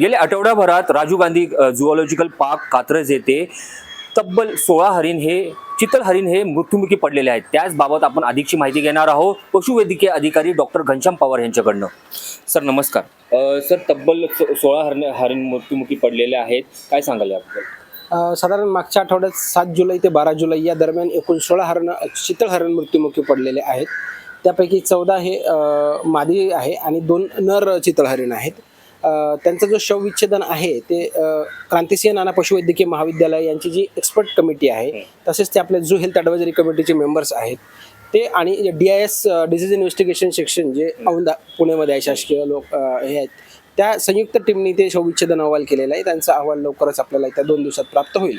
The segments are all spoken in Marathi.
गेल्या आठवड्याभरात राजीव गांधी झुऑलॉजिकल पार्क कात्रज येथे तब्बल सोळा हरिण हे चितल हरिण हे मृत्युमुखी पडलेले आहेत. त्याच बाबत आपण अधिकची माहिती घेणार आहोत. पशुवैद्यकीय अधिकारी डॉक्टर घनश्याम पवार यांच्याकडनं. सर नमस्कार. सर तब्बल सो- सोळा हरिण हरिण मृत्युमुखी पडलेले आहेत. काय सांगाल याबद्दल? साधारण मागच्या आठवड्यात सात जुलै ते बारा जुलै या दरम्यान एकूण सोळा हरण शीतळ हरण मृत्युमुखी पडलेले आहेत. त्यापैकी चौदा हे मादी आहे आणि दोन नर चितळ हरिण आहेत. त्यांचा जो शवविच्छेदन आहे ते क्रांतिसिंह नाना पशुवैद्यकीय महाविद्यालय यांची जी एक्सपर्ट कमिटी आहे तसेच ते आपल्या झू हेल्थ ॲडवायझरी कमिटीचे मेंबर्स आहेत. ते आणि D I S disease investigation section जे औंधा पुण्यामध्ये आहे शासकीय लोक हे आहेत त्या संयुक्त टीमनी ते शवविच्छेदन अहवाल केलेला आहे. त्यांचा अहवाल लवकरच आपल्याला त्या दोन दिवसात प्राप्त होईल.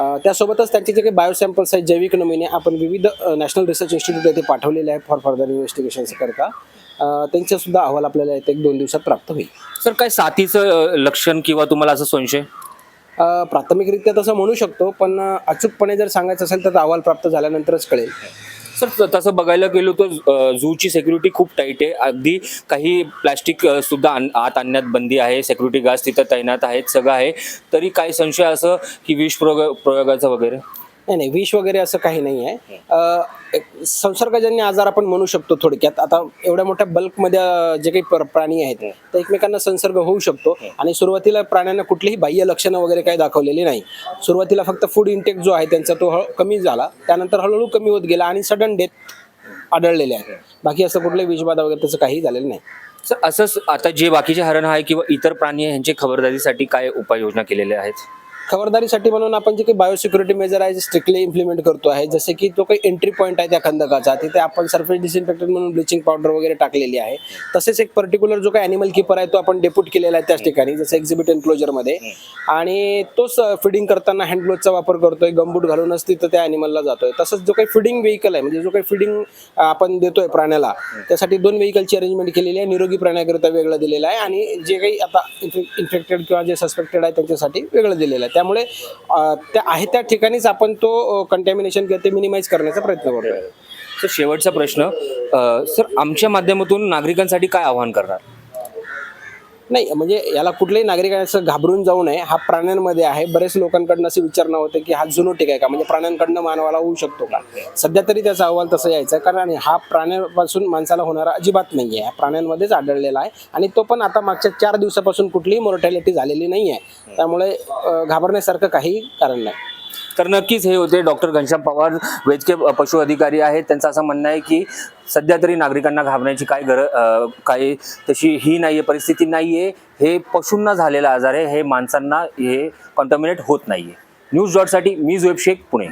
त्यासोबतच त्यांचे जे काही बायोसॅम्पल्स आहेत जैविक नमुने आपण विविध नॅशनल रिसर्च इन्स्टिट्यूट येथे पाठवलेले आहे फॉर फर्दर इन्व्हेस्टिगेशन्स करता. अ, त्यांचे सुद्धा अहवाल आपल्याला येथे एक दोन दिवसात प्राप्त होईल. सर काय साथीचं लक्षण किंवा तुम्हाला असं संशय? प्राथमिकरित्या तसं म्हणू शकतो पण अचूकपणे जर सांगायचं असेल तर अहवाल प्राप्त झाल्यानंतरच कळेल. सर तसं बघायला गेलो तर झूची सेक्युरिटी खूप टाईट आहे. अगदी काही प्लॅस्टिक सुद्धा आण- आत आणण्यात बंदी आहे. सेक्युरिटी गार्ड तिथं तैनात आहेत सगळं आहे. तरी काही संशय असं की विष प्रयोग प्रयोगाचं वगैरे? नाही नाही. विष वगैरे असं काही नाही आहे संसर्गजन्य आजार आपण म्हणू शकतो थोडक्यात. आता एवढ्या मोठ्या बल्कमध्ये जे काही प्र- प्राणी आहेत ते एकमेकांना संसर्ग होऊ शकतो. आणि सुरुवातीला प्राण्यांना कुठलीही बाह्य लक्षणं वगैरे काही दाखवलेली नाही. सुरुवातीला फक्त फूड इंटेक जो आहे त्यांचा तो कमी झाला. त्यानंतर हळूहळू कमी होत गेला आणि सडन डेथ आढळलेले आहेत बाकी असं कुठलं विषबाधा वगैरे त्याचं काही झालेलं नाही. सर असंच आता जे बाकीचे हरण आहे किंवा इतर प्राणी आहे यांची खबरदारीसाठी काय उपाययोजना केलेल्या आहेत? खबरदारीसाठी म्हणून आपण जे काही बायोसिक्युरिटी मेजर आहे स्ट्रिक्टली इम्प्लिमेंट करतो आहे जसे की तो काही एंट्री पॉईंट आहे त्या खंदकाचा तिथे आपण सरफेस डिसइन्फेक्टंट म्हणून ब्लिचिंग पावडर वगैरे टाकलेली आहे. तसेच एक पर्टिक्युलर जो काही अॅनिमल किपर आहे तो आपण डेप्यूट केलेला आहे त्याच ठिकाणी जसं एक्झिबिट एन्क्लोजरमध्ये आणि तोच फिडिंग करताना हँड ग्लोजचा वापर करतोय गमबूट घालूनच तिथं त्या अॅनिमलला जातोय. तसंच जो काही फिडिंग व्हेकल आहे म्हणजे जो काही फिडिंग आपण देतोय प्राण्याला त्यासाठी दोन व्हेकलची अरेंजमेंट केलेली आहे निरोगी प्राण्याकरिता वेगळं दिलेलं आहे आणि जे काही आता इन्फेक्टेड किंवा जे सस्पेक्टेड आहे त्यांच्यासाठी वेगळं दिलेलं आहे. त्यामुळे त्या आहे त्या ठिकाणीच आपण तो कंटॅमिनेशन किंवा ते मिनिमाइज करण्याचा प्रयत्न करतोय सर शेवटचा प्रश्न सर आमच्या माध्यमातून नागरिकांसाठी काय आवाहन करणार? नाही म्हणजे याला कुठल्याही नागरिकांनी असं घाबरून जाऊ नये. हा प्राण्यांमध्ये आहे. बरेच लोकांकडनं असं विचारणं होतं की हा झुनोटिक आहे का? म्हणजे प्राण्यांकडनं मानवाला होऊ शकतो का? सध्या तरी त्याचा अहवाल तसं यायचा कारण हा प्राण्यापासून माणसाला होणारा अजिबात नाही आहे हा प्राण्यांमध्येच आढळलेला आहे. आणि तो पण आता मागच्या चार दिवसापासून कुठलीही मोर्टॅलिटी झालेली नाही आहे त्यामुळे घाबरण्यासारखं काही कारण नाही. तर नक्कीच हे होते डॉक्टर घनश्याम पवार वैद्यकीय पशु अधिकारी आहेत. त्यांचं असं म्हणणं आहे की सध्या तरी नागरिकांना घाबरण्याची काय गरज काही तशी ही नाही आहे परिस्थिती नाही आहे हे पशूंना झालेला आजार आहे हे माणसांना हे कॉन्टॅमिनेट होत नाही आहे न्यूज डॉटसाठी मी जुएब शेख पुणे.